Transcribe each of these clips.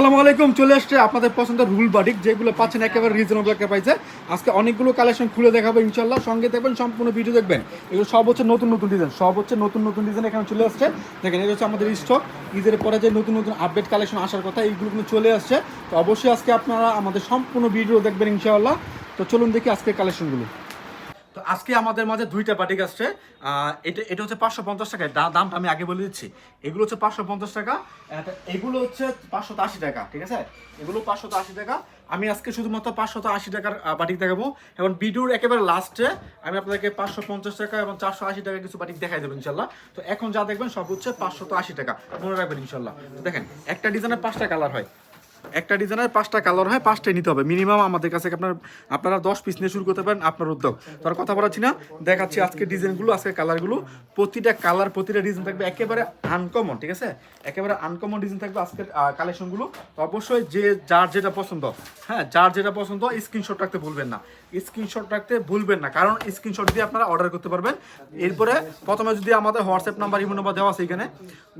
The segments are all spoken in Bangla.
আসসালামু আলাইকুম, চলে আসছে আপনাদের পছন্দের রুল বাটিক, যেগুলো পাচ্ছেন একেবারে রিজনেবল একটা প্রাইসে আজকে অনেকগুলো কালেকশন খুলে দেখাবো ইনশাল্লাহ সঙ্গে দেখবেন সম্পূর্ণ ভিডিও দেখবেন। এগুলো সব হচ্ছে নতুন নতুন ডিজাইন সব হচ্ছে নতুন নতুন ডিজাইন এখানে চলে আসছে। দেখেন, এটা হচ্ছে আমাদের স্টক ঈদের পরে যে নতুন নতুন আপডেট কালেকশন আসার কথা, এইগুলো কিন্তু চলে আসছে। তো অবশ্যই আজকে আপনারা আমাদের সম্পূর্ণ ভিডিও দেখবেন ইনশাআল্লাহ। তো চলুন দেখি আজকের কালেকশনগুলো আজকে আমাদের মাঝে দুইটা বাটিক আসছে। এটা এটা হচ্ছে পাঁচশো পঞ্চাশ টাকা। দামটা আমি আগে বলে দিচ্ছি। এগুলো হচ্ছে পাঁচশো পঞ্চাশ টাকা। এগুলো হচ্ছে পাঁচশো আশি টাকা, ঠিক আছে? এগুলো পাঁচশো আশি টাকা। আমি আজকে শুধুমাত্র পাঁচশো আশি টাকার বাটিক দেখাবো। এবং ভিডিওর একেবারে লাস্টে আমি আপনাদেরকে পাঁচশো পঞ্চাশ টাকা এবং চারশো আশি টাকা কিছু বাটিক দেখাই দেবো, ইনশাল্লাহ। তো এখন যা দেখবেন সব হচ্ছে পাঁচশো আশি টাকা। মনে রাখবেন, ইনশাল্লাহ। দেখেন, একটা ডিজাইনের পাঁচটা কালার হয়। একটা ডিজাইনের পাঁচটা কালার হয়, পাঁচটাই নিতে হবে। মিনিমাম আমাদের কাছে আপনার আপনারা দশ পিস নিয়ে শুরু করতে পারেন আপনার উদ্যোগ। তার কথা বলাচ্ছি না, দেখাচ্ছি আজকে ডিজাইনগুলো আজকে কালারগুলো। প্রতিটা কালার, প্রতিটা ডিজাইন থাকবে একেবারে আনকমন ঠিক আছে? একেবারে আনকমন ডিজাইন থাকবে আজকের কালেকশনগুলো অবশ্যই যে যার যেটা পছন্দ হ্যাঁ যার যেটা পছন্দ স্ক্রিনশট রাখতে ভুলবেন না। স্ক্রিনশট রাখতে ভুলবেন না, কারণ স্ক্রিনশট দিয়ে আপনারা অর্ডার করতে পারবেন। এরপরে প্রথমে যদি আমাদের হোয়াটসঅ্যাপ নাম্বার ইমো নাম্বার দেওয়া আছে এখানে,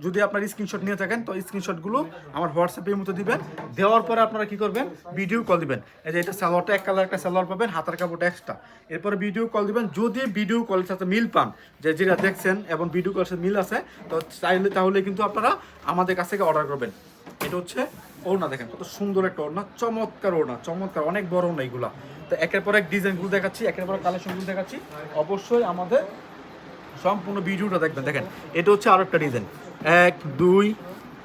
যদি আপনার স্ক্রিনশট নিয়ে থাকেন, তো স্ক্রিনশটগুলো আমার হোয়াটসঅ্যাপের মতো দিবেন। দেওয়ার পরে আপনারা কি করবেন? ভিডিও কল দিবেন। এই যে এটা সালোয়ারটা, এক কালার একটা সালোয়ার পাবেন, হাতার কাপড়টা এক্সট্রা এরপরে ভিডিও কল দিবেন। যদি ভিডিও কলের সাথে মিল পান, যে যেটা দেখছেন এবং ভিডিও কলের সাথে মিল আছে, তো চাইলে তাহলে কিন্তু আপনারা আমাদের কাছ থেকে অর্ডার করবেন। এটা হচ্ছে ওড়না দেখেন, কত সুন্দর একটা ওড়না, চমৎকার ওড়না, চমৎকার, অনেক বড় ওড়না এইগুলা তো একের পর এক ডিজাইনগুলো দেখাচ্ছি, একের পর কালেকশনগুলো দেখাচ্ছি। অবশ্যই আমাদের সম্পূর্ণ ভিডিওটা দেখবেন। দেখেন, এটা হচ্ছে আরও একটা ডিজাইন এক, দুই,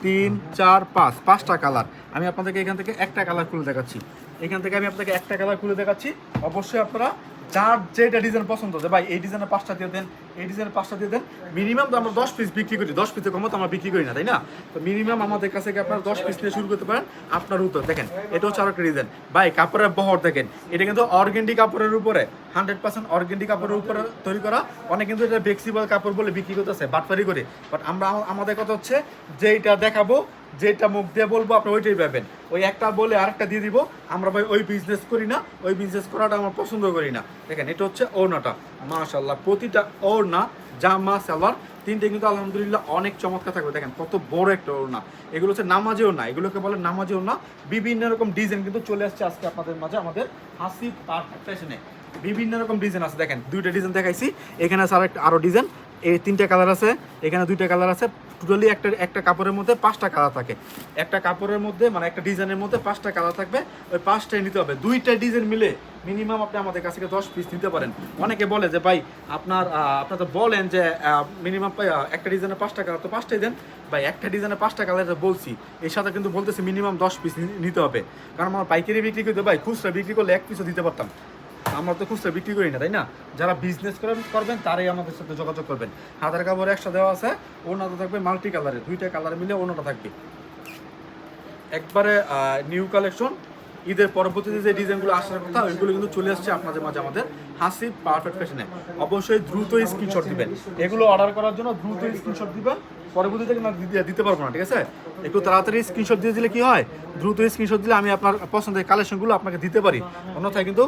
তিন, চার, পাঁচ, পাঁচটা কালার আমি আপনাদেরকে এখান থেকে একটা কালার খুলে দেখাচ্ছি। এখান থেকে আমি আপনাকে একটা কালার খুলে দেখাচ্ছি। অবশ্যই আপনারা যার যেটা ডিজাইন পছন্দ হচ্ছে ভাই, এই ডিজাইনের পাঁচটা দিয়ে দেন, এই ডিজাইনের পাঁচটা দিয়ে দেন। মিনিমাম তো আমরা দশ পিস বিক্রি করি, দশ পিসের কমও তো আমরা বিক্রি করি না, তাই না? তো মিনিমাম আমাদের কাছে আপনারা দশ পিস নিয়ে শুরু করতে পারেন, আপনার উত্তর। দেখেন, এটা হচ্ছে আরেকটা ডিজাইন ভাই, কাপড়ের বহর দেখেন, এটা কিন্তু অর্গেন্ডি কাপড়ের উপরে হান্ড্রেড পার্সেন্ট অর্গেন্ডি কাপড়ের উপরে তৈরি করা। অনেক কিন্তু এটা ফ্লেক্সিবল কাপড় বলে বিক্রি করতেছে বাটফারি করে। বাট আমরা, আমাদের কথা হচ্ছে যে এটা দেখাবো যেটা মুখ দিয়ে বলব আপনি ওইটাই পাবেন। ওই একটা বলে আরেকটা দিয়ে দিব। আমরা ভাই ওই বিজনেস করি না, ওই বিজনেস করাটা আমরা পছন্দ করি না। দেখেন, এটা হচ্ছে ওড়নাটা। মাশাল্লাহ প্রতিটা ওড়না জামা সালোয়ার তিনটে কিন্তু আলহামদুলিল্লাহ অনেক চমৎকার থাকবে। দেখেন, কত বড় একটা ওড়না। এগুলো হচ্ছে নামাজেও না এগুলোকে বলে নামাজেও না বিভিন্ন রকম ডিজাইন কিন্তু চলে আসছে আজকে আপনাদের মাঝে, আমাদের হাসি পারফেক্ট ফ্যাশনে বিভিন্ন রকম ডিজাইন আছে। দেখেন, দুইটা ডিজাইন দেখাইছি। এখানে আছে আরেকটা আরও ডিজাইন এই তিনটা কালার আছে। এখানে দুইটা কালার আছে। টোটালি একটা একটা কাপড়ের মধ্যে পাঁচটা কালার থাকে। একটা কাপড়ের মধ্যে মানে একটা ডিজাইনের মধ্যে পাঁচটা কালার থাকবে। ওই পাঁচটাই নিতে হবে। দুইটা ডিজাইন মিলে মিনিমাম আপনি আমাদের কাছ থেকে দশ পিস নিতে পারেন। অনেকে বলে যে, ভাই, আপনার আপনার তো বলেন যে মিনিমাম একটা ডিজাইনের পাঁচটা কালার, তো পাঁচটাই দেন। ভাই, একটা ডিজাইনের পাঁচটা কালার বলছি। এর সাথে কিন্তু বলতেছি মিনিমাম দশ পিস নিতে হবে। কারণ আমার পাইকারি বিক্রি করতে, ভাই, খুচরা বিক্রি করলে এক পিসও দিতে পারতাম। আমরা তো খুচরা বিক্রি করি না, তাই না? যারা বিজনেস করেন, করবেন, তারাই আমাদের সাথে যোগাযোগ করবেন। হাতের কাপড় একশো দেওয়া আছে, ওনাটা থাকবে মাল্টি কালারে দুইটা কালার মিলে ওনাটা থাকবে। একবারে নিউ কালেকশন ঈদের পরবর্তীতে যে ডিজাইনগুলো আসার কথা, ওইগুলো কিন্তু চলে আসছে আপনাদের মাঝে আমাদের হাসি পারফেক্ট ফ্যাশনে অবশ্যই দ্রুত স্ক্রিনশট দিবেন। এগুলো অর্ডার করার জন্য দ্রুত স্ক্রিনশট দিবেন। পরবর্তীতে কিন্তু দিতে পারব না, ঠিক আছে? একটু তাড়াতাড়ি স্ক্রিনশট দিয়ে দিলে কি হয়? দ্রুত স্ক্রিনশট দিলে আমি আপনার পছন্দের কালেকশনগুলো আপনাকে দিতে পারি। অন্যথায় কিন্তু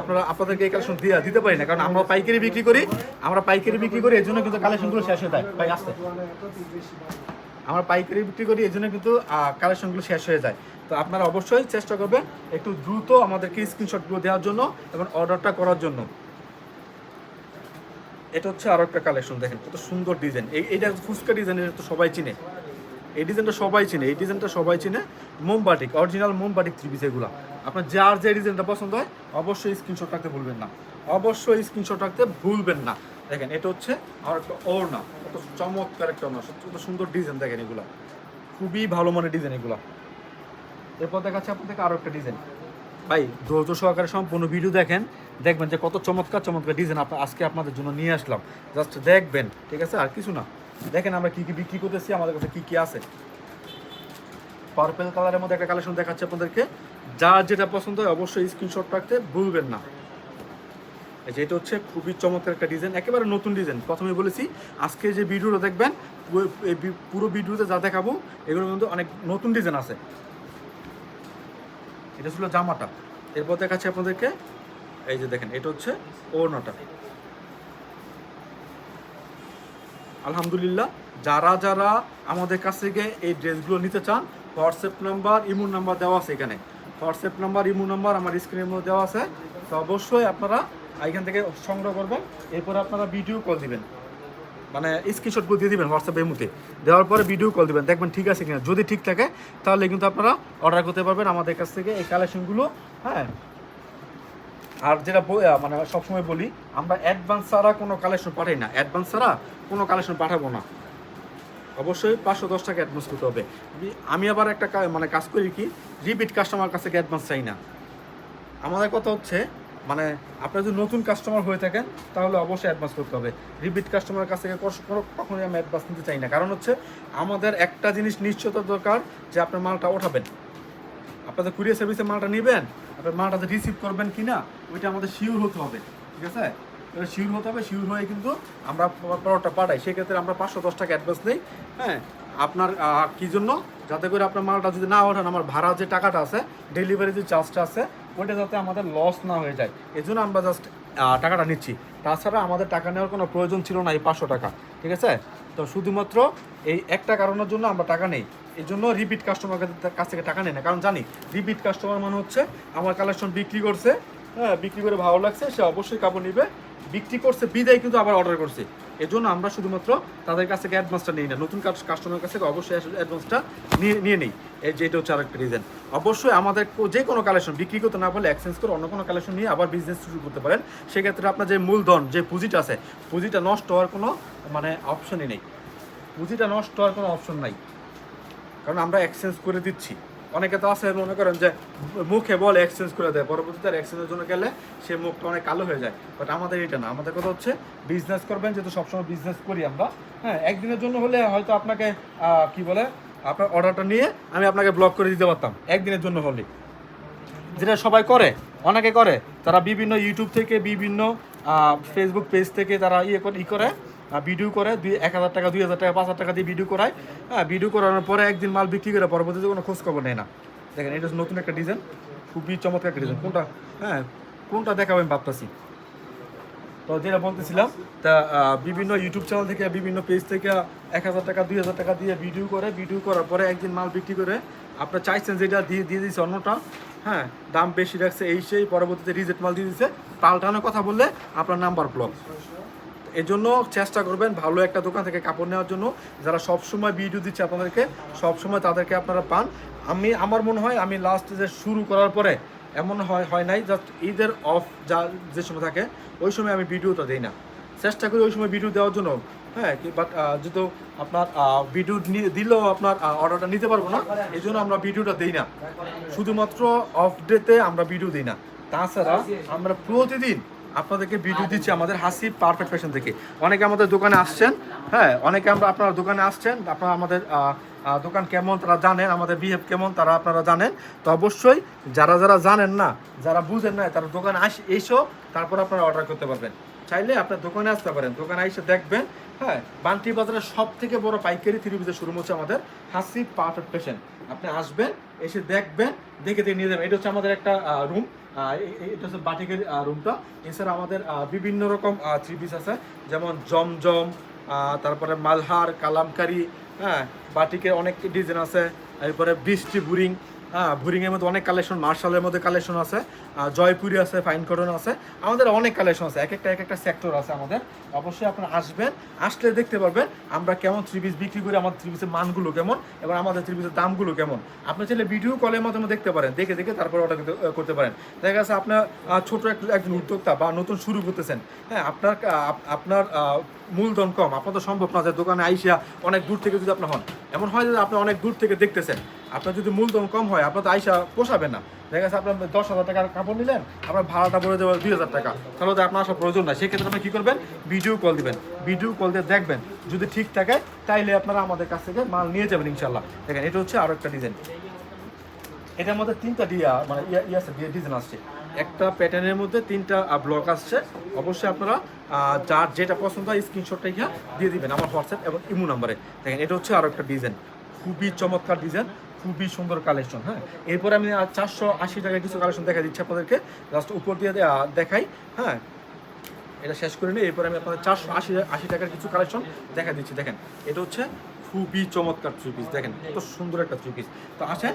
আপনারা আপনাদেরকে এই কালেকশন দিয়ে দিতে পারি না। কারণ আমরা পাইকারি বিক্রি করি। আমরা পাইকারি বিক্রি করি এর জন্য কিন্তু কালেকশনগুলো শেষ হয়ে যায়। ভাই আসতে। আমরা পাইকারি বিক্রি করি এই জন্য কিন্তু কালেকশনগুলো শেষ হয়ে যায়। তো আপনারা অবশ্যই চেষ্টা করবেন একটু দ্রুত আমাদেরকে স্ক্রিনশটগুলো দেওয়ার জন্য এবং অর্ডারটা করার জন্য। এটা হচ্ছে আরও একটা কালেকশন দেখেন কত সুন্দর ডিজাইন এই এইটা ফুচকা ডিজাইন এটা তো সবাই চিনে। এই ডিজাইনটা সবাই চিনে। এই ডিজাইনটা সবাই চিনে। মোমবাটিক অরিজিনাল মোমবাটিক থ্রি পিস এগুলো। আপনার যার যে ডিজাইনটা পছন্দ হয়, অবশ্যই স্ক্রিনশট রাখতে ভুলবেন না। অবশ্যই স্ক্রিনশট রাখতে ভুলবেন না। দেখেন, এটা হচ্ছে আর একটা ওড়না। কত চমৎকার একটা ওড়না। সুন্দর ডিজাইন দেখেন এগুলো। খুবই ভালো মানের ডিজাইন এগুলো। এরপর দেখাচ্ছে আপনাদেরকে আরও একটা ডিজাইন ভাই, ধৈর্য সহকারে সম্পূর্ণ ভিডিও দেখেন, দেখবেন যে কত চমৎকার চমৎকার ডিজাইন আপনার আজকে আপনাদের জন্য নিয়ে আসলাম। জাস্ট দেখবেন, ঠিক আছে? আর কিছু না। দেখেন আমরা কি কি বিক্রি করতেছি, আমাদের কাছে কি কি আছে। পার্পেল কালারের মধ্যে একটা কালেকশন দেখাচ্ছে আপনাদেরকে। যার যেটা পছন্দ হয় অবশ্যই স্ক্রিনশট রাখতে ভুলবেন না। এই যে এটা হচ্ছে খুবই চমৎকার একটা ডিজাইন একেবারে নতুন ডিজাইন প্রথমে বলেছি, আজকে যে ভিডিওটা দেখবেন, পুরো- ভিডিওতে যা দেখাবো এগুলো কিন্তু অনেক নতুন ডিজাইন আছে। এটা ছিল জামাটা। এরপর দেখাচ্ছি আপনাদেরকে। এই যে দেখেন, এটা হচ্ছে ওড়নাটা। আলহামদুলিল্লাহ, যারা যারা আমাদের কাছ থেকে এই ড্রেসগুলো নিতে চান, হোয়াটসঅ্যাপ নাম্বার ইমুর নাম্বার দেওয়া আছে এখানে। হোয়াটসঅ্যাপ নাম্বার, ইমু নাম্বার, আমার স্ক্রিনের মধ্যে দেওয়া আছে। তো অবশ্যই আপনারা এখান থেকে সংগ্রহ করবেন, এরপরে আপনারা ভিডিও কল দিবেন। মানে স্ক্রিনশটগুলো দিয়ে দেবেন হোয়াটসঅ্যাপের মধ্যে। দেওয়ার পরে ভিডিও কল দিবেন। দেখবেন ঠিক আছে কিনা। যদি ঠিক থাকে, তাহলে কিন্তু আপনারা অর্ডার করতে পারবেন আমাদের কাছ থেকে এই কালেকশনগুলো হ্যাঁ? আর যেটা মানে সবসময় বলি, আমরা অ্যাডভান্স ছাড়া কোনো কালেকশন পাঠাই না। অ্যাডভান্স ছাড়া কোনো কালেকশন পাঠাবো না। অবশ্যই পাঁচশো দশ টাকা অ্যাডভান্স করতে হবে। আমি- আবার একটা মানে কাজ করি কি রিপিট কাস্টমার কাছে অ্যাডভান্স চাই না। আমাদের কথা হচ্ছে মানে আপনার যদি নতুন কাস্টমার হয়ে থাকেন, তাহলে অবশ্যই অ্যাডভান্স করতে হবে। রিপিট কাস্টমারের কাছ থেকে কখনোই আমি অ্যাডভান্স নিতে চাই না। কারণ হচ্ছে, আমাদের একটা জিনিস নিশ্চয়তা দরকার যে আপনার মালটা ওঠাবেন। আপনাদের কুরিয়ার সার্ভিসে মালটা নেবেন, আপনার মালটা রিসিভ করবেন কি না ওইটা আমাদের শিওর হতে হবে। ঠিক আছে? শিওর হতে হবে শিওর হয়ে কিন্তু আমরা পরোটা পাঠাই। সেক্ষেত্রে আমরা পাঁচশো দশ টাকা অ্যাডভান্স দিই হ্যাঁ? আপনার কি জন্য? যাতে করে আপনার মালটা যদি না ওঠান, আমার ভাড়া যে টাকাটা আছে ডেলিভারি যে চার্জটা আছে ওইটা যাতে আমাদের লস না হয়ে যায়। এই জন্য আমরা জাস্ট টাকাটা নিচ্ছি। তাছাড়া আমাদের টাকা নেওয়ার কোনো প্রয়োজন ছিল না এই পাঁচশো টাকা, ঠিক আছে? তো শুধুমাত্র এই একটা কারণের জন্য আমরা টাকা নেই। এই জন্য রিপিট কাস্টমার কাছ থেকে টাকা নেই না। কারণ জানি রিপিট কাস্টমার মানে হচ্ছে আমার কালেকশন বিক্রি করছে হ্যাঁ বিক্রি করে ভালো লাগছে, সে অবশ্যই কাপড় নিবে। বিক্রি করছে, বিদায় কিন্তু আবার অর্ডার করছে। এই জন্য আমরা শুধুমাত্র তাদের কাছ থেকে অ্যাডভান্সটা নিই না। নতুন কাস্টমারের কাছ থেকে অবশ্যই অ্যাডভান্সটা নিয়ে নিয়ে নিই। এই যে এটা হচ্ছে আরেকটা রিজন অবশ্যই আমাদের যে কোনো কালেকশন বিক্রি করতে না পারলে এক্সচেঞ্জ করে অন্য কোনো কালেকশন নিয়ে আবার বিজনেস শুরু করতে পারেন। সেক্ষেত্রে আপনার যে মূলধন, যে পুঁজিটা আছে, পুঁজিটা নষ্ট হওয়ার কোনো মানে অপশনই নেই। পুঁজিটা নষ্ট হওয়ার কোনো অপশন নাই। কারণ আমরা এক্সচেঞ্জ করে দিচ্ছি। অনেকে তো আছে, মনে করেন যে মুখে বলে এক্সচেঞ্জ করে দেয়, পরবর্তীতে এক্সচেঞ্জের জন্য গেলে সে মুখটা অনেক কালো হয়ে যায়। বাট আমাদের এটা না। আমাদের কথা হচ্ছে বিজনেস করবেন, যেহেতু সবসময় বিজনেস করি আমরা। হ্যাঁ একদিনের জন্য হলে হয়তো আপনাকে কি বলে আপনার অর্ডারটা নিয়ে আমি আপনাকে ব্লক করে দিতে পারতাম, একদিনের জন্য হলে যেটা সবাই করে, অনেকে করে, তারা বিভিন্ন ইউটিউব থেকে, বিভিন্ন ফেসবুক পেজ থেকে তারা ইয়ে করে, ই করে ভিডিও করে, দুই, এক হাজার টাকা, দুই হাজার টাকা, পাঁচ হাজার টাকা দিয়ে ভিডিও করায়। হ্যাঁ ভিডিও করানোর পরে একদিন মাল বিক্রি করে পরবর্তীতে কোনো খোঁজ খবর নেয় না। দেখেন, এটা নতুন একটা ডিজাইন খুবই চমৎকার একটা ডিজাইন কোনটা? হ্যাঁ কোনটা দেখাবেন ভাবতেছি। তো যেটা বলতেছিলাম, তা বিভিন্ন ইউটিউব চ্যানেল থেকে, বিভিন্ন পেজ থেকে এক হাজার টাকা, দুই হাজার টাকা দিয়ে ভিডিও করে ভিডিও করার পরে একদিন মাল বিক্রি করে আপনার চাইছেন যেটা দিয়ে দিয়ে দিয়েছে অন্যটা হ্যাঁ দাম বেশি রাখছে এই সেই, পরবর্তীতে রিজেক্ট মাল দিয়ে দিচ্ছে পাল্টানোর কথা বললে আপনার নাম্বার ব্লক এই জন্য চেষ্টা করবেন ভালো একটা দোকান থেকে কাপড় নেওয়ার জন্য। যারা সবসময় ভিডিও দিচ্ছে আপনাদেরকে, সবসময় তাদেরকে আপনারা পান। আমি, আমার মনে হয় আমি লাস্ট যে শুরু করার পরে এমন হয় হয় নাই জাস্ট ঈদের অফ যা যে সময় থাকে, ওই সময় আমি ভিডিওটা দিই না। চেষ্টা করি ওই সময় ভিডিও দেওয়ার জন্য হ্যাঁ বাট যেহেতু আপনার ভিডিও দিলেও আপনার অর্ডারটা নিতে পারব না, এই জন্য আমরা ভিডিওটা দিই না। শুধুমাত্র অফ ডেতে আমরা ভিডিও দিই না। তাছাড়া আমরা প্রতিদিন আপনাদেরকে ভিডিও দিচ্ছি আমাদের হাসি পারফেক্ট ফ্যাশন থেকে অনেকে আমাদের দোকানে আসছেন হ্যাঁ অনেকে আমরা আপনার দোকানে আসছেন, আপনারা আমাদের দোকান কেমন তারা জানেন, আমাদের বিহেভ কেমন তারা আপনারা জানেন। তো অবশ্যই যারা যারা জানেন না, যারা বুঝেন না তারা দোকানে আস, এসো, তারপর আপনারা অর্ডার করতে পারবেন। চাইলে আপনার দোকানে আসতে পারেন, দোকানে এসে দেখবেন হ্যাঁ বান্টি বাজারের সব থেকে বড় পাইকারি থ্রি পিসের শোরুম হচ্ছে আমাদের হাসি পারফেক্ট ফ্যাশন। আপনি আসবেন, এসে দেখবেন, দেখে দেখে নিয়ে যাবেন। এটা হচ্ছে আমাদের একটা রুম এটা হচ্ছে বাটিকের রুমটা এছাড়া আমাদের বিভিন্ন রকম থ্রি পিস আছে, যেমন জমজম তারপরে মালহার, কালামকারি হ্যাঁ বাটিকের অনেক ডিজাইন আছে এরপরে বৃষ্টি বুরিং হ্যাঁ বুরিংয়ের মধ্যে অনেক কালেকশন মার্শালের মধ্যে কালেকশন আছে জয়পুরি আছে ফাইন কটন আছে, আমাদের অনেক কালেকশন আছে, এক একটা এক একটা সেক্টর আছে আমাদের। অবশ্যই আপনারা আসবেন, আসলে দেখতে পারবেন আমরা কেমন থ্রি পিস বিক্রি করি, আমাদের থ্রি পিসের মানগুলো কেমন, এবং আমাদের থ্রি পিসের দামগুলো কেমন। আপনি চাইলে ভিডিও কলের মাধ্যমে দেখতে পারেন, দেখে দেখে তারপর অর্ডার করতে পারেন। দেখা যাচ্ছে আপনার ছোট এক- একজন উদ্যোক্তা বা নতুন শুরু করতেছেন হ্যাঁ আপনার আপনার মূলধন কম, আপনার তো সম্ভব না যে দোকানে আইসা অনেক দূর থেকে যদি আপনার হন। এমন হয় যে আপনি অনেক দূর থেকে দেখতেছেন আপনার যদি মূলধন কম হয়, আপনার তো আইসা পোষাবে না। দেখা যাচ্ছে আপনার দশ হাজার টাকার কাপড় নিলেন, আপনার ভাড়াটা পড়ে যাবে দুই হাজার টাকা। তাহলে তো আপনার আসার প্রয়োজন নাই। সেক্ষেত্রে আপনি কী করবেন? ভিডিও কল দিবেন। ভিডিও কল দিয়ে দেখবেন, যদি ঠিক থাকে, তাইলে আপনারা আমাদের কাছ থেকে মাল নিয়ে যাবেন ইনশাল্লাহ দেখেন, এটা হচ্ছে আরও একটা ডিজাইন এটার মধ্যে তিনটা দিয়া মানে ইয়া ইয়া আছে ডিজাইন আসছে। একটা প্যাটার্নের মধ্যে তিনটা ব্লক আসছে। অবশ্যই আপনারা যার যেটা পছন্দ হয় স্ক্রিনশটটা ইহা দিয়ে দিবেন আমার হোয়াটসঅ্যাপ এবং ইমো নাম্বারে দেখেন, এটা হচ্ছে আরও একটা ডিজাইন খুবই চমৎকার ডিজাইন খুবই সুন্দর কালেকশন হ্যাঁ? এরপরে আমি চারশো আশি টাকার কিছু কালেকশন দেখা দিচ্ছি আপনাদেরকে। জাস্ট উপর দিয়ে দেখাই হ্যাঁ? এটা শেষ করে নিই, এরপর আমি আপনাদের চারশো আশি আশি টাকার কিছু কালেকশন দেখা দিচ্ছি, দেখেন। এটা হচ্ছে খুবই চমৎকার থ্রি পিস দেখেন, কত সুন্দর একটা থ্রি পিস তো আসেন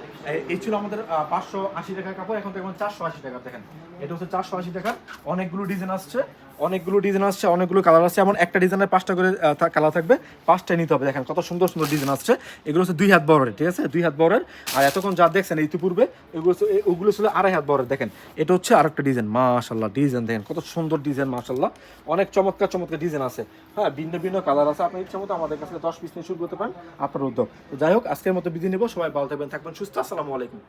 এই ছিল আমাদের পাঁচশো আশি টাকার কাপড়, এখন দেখবেন চারশো আশি টাকা দেখেন। এটা হচ্ছে চারশো আশি টাকা অনেকগুলো ডিজাইন আসছে। অনেকগুলো ডিজাইন আসছে, অনেকগুলো কালার আসছে। এমন একটা ডিজাইনের পাঁচটা করে কালার থাকবে। পাঁচটাই নিতে হবে, দেখেন কত সুন্দর সুন্দর ডিজাইন আসছে। এগুলো হচ্ছে দুই হাত বড়ের, ঠিক আছে? দুই হাত বড়ের। আর এতক্ষণ যা দেখছেন ইতিপূর্বে, এগুলো ওগুলো ছিল আড়াই হাত বড়ের, দেখেন। এটা হচ্ছে আর একটা ডিজাইন মাশাল্লাহ ডিজাইন দেখেন কত সুন্দর ডিজাইন মাশাল্লাহ অনেক চমৎকার চমৎকার ডিজাইন আছে। হ্যাঁ ভিন্ন ভিন্ন কালার আছে। আপনি ইচ্ছা মতো আমাদের কাছে দশ পিস নিয়ে শুরু করতে পারেন, আপনার উদ্যোগ। তো যাই হোক, আজকের মতো বিধি নেব। সবাই ভালো থাকবেন থাকবেন সুস্থ। আসসালামু আলাইকুম।